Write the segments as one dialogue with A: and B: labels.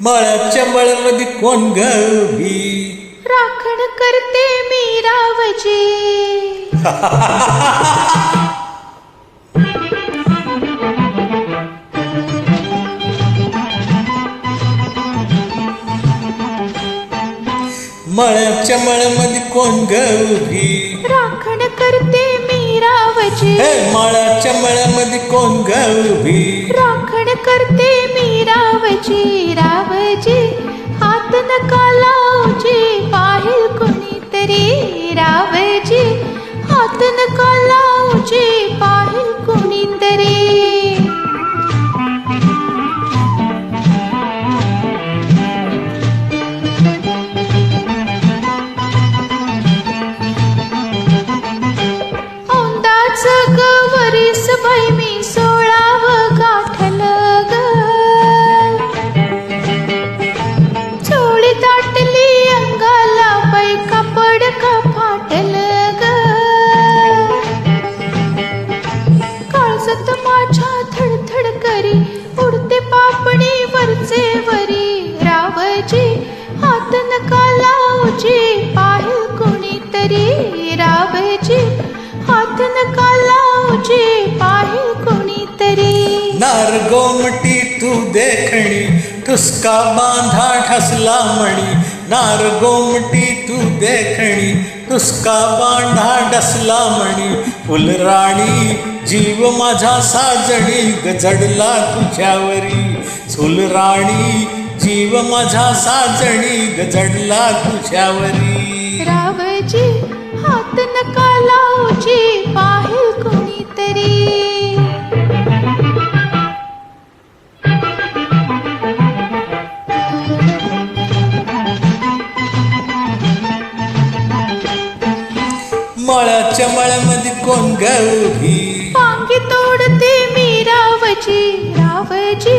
A: मळ्याच्या मळ्यामध्ये कोण ग उभी?
B: राखण करते मी रावजी
A: मळ्याच्या मळ्यामध्ये कोण ग उभी?
B: राखण करते मी रावजी
A: हे मळ्याच्या मळ्यामध्ये कोण ग उभी?
B: राखण करते मी रावजी रावजी हात नका लावजी हात नका लावजी कोणी कोणीतरी रावजी हात नका लावजी कोणी कोणीतरी.
A: नार गोमटी तू देखणी ठुसका बांधा ठसला मणी. नार गोमटी तू देखणी ठुसका बांधा डसला मणी. फुलराणी जीव माझा साजणी गजडला तुझ्यावरी. फुलराणी जीव माझा साजणी गजडला तुझ्यावरी.
B: रावजी हात नका लावजी पाहिल कोणीतरी.
A: मळ्याच्या मळ्यामध्ये कोण ग उभी?
B: पांगी तोडते मी रावजी रावजी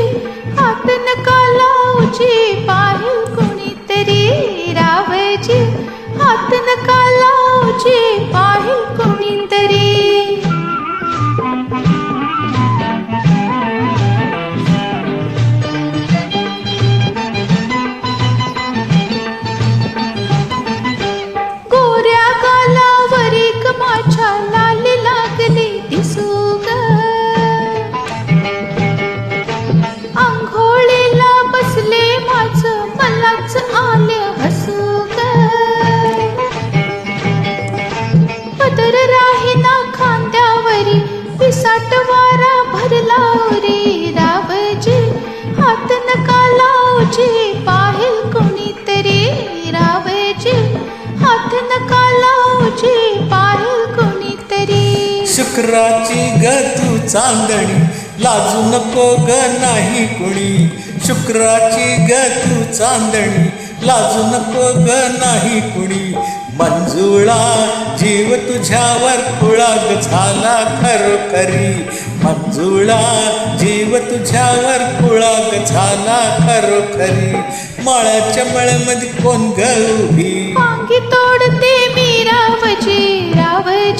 B: साठवारा भरला रे रावजी हात नका लावजी पाहिल कोणीतरी रावजी हात नका लावजी पाहिल कोणीतरी.
A: शुक्राची ग तू चांदणी लाजू नको ग नाही कुणी. शुक्राची ग तू चांदणी लाजू नको ग नाही कुणी. मंजुळा जीव तुझ्यावर खुळाग झाला खरोखरी. मंजुळा जीव तुझ्यावर खुळाग झाला खरोखरी. माळाच्या मळमध्ये कोण ग उभी?
B: तोडते मी रावजी रावजी.